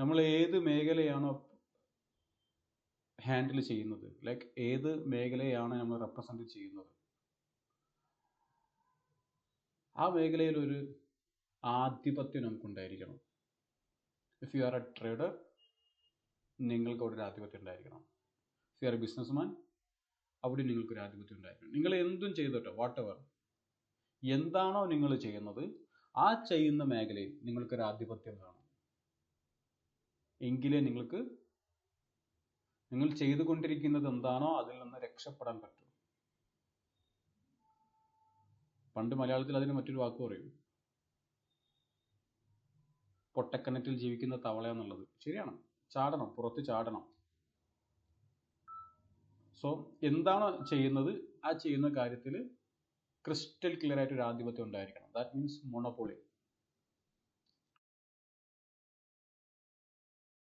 നമ്മൾ ഏത് മേഖലയാണോ ഹാൻഡിൽ ചെയ്യുന്നത്? ലൈക്ക് ഏത് മേഖലയാണ് നമ്മൾ റെപ്രസെന്റ് ചെയ്യുന്നത്? ആ മേഖലയിൽ ഒരു ആധിപത്യം നമുക്കുണ്ടായിരിക്കണം. If you are a trader നിങ്ങൾക്ക് അവിടെ ഒരു ആധിപത്യം ഉണ്ടായിരിക്കണം. If you are a businessman അവിടെ നിങ്ങൾക്കൊരു ആധിപത്യം ഉണ്ടായിരിക്കണം. നിങ്ങൾ എന്തും ചെയ്തോട്ടെ വാട്ട് എവർ എന്താണോ നിങ്ങൾ ചെയ്യുന്നത് ആ ചെയ്യുന്ന മേഖലയിൽ നിങ്ങൾക്കൊരു ആധിപത്യം വേണം. എങ്കിലേ നിങ്ങൾക്ക് നിങ്ങൾ ചെയ്തുകൊണ്ടിരിക്കുന്നത് എന്താണോ അതിൽ നിന്ന് രക്ഷപ്പെടാൻ പറ്റും. പണ്ട് മലയാളത്തിൽ അതിന് മറ്റൊരു വാക്ക് പറയും. പൊട്ടക്കിണറ്റിൽ ജീവിക്കുന്ന തവള എന്നുള്ളത്. ശരിയാണ്. ചാടണം. പുറത്ത് ചാടണം. സോ എന്താണ് ചെയ്യുന്നത്? ആ ചെയ്യുന്ന കാര്യത്തിൽ ക്രിസ്റ്റൽ ക്ലിയർ ആയിട്ട് ഒരു ആധിപത്യം ഉണ്ടായിരിക്കണം. That means monopoly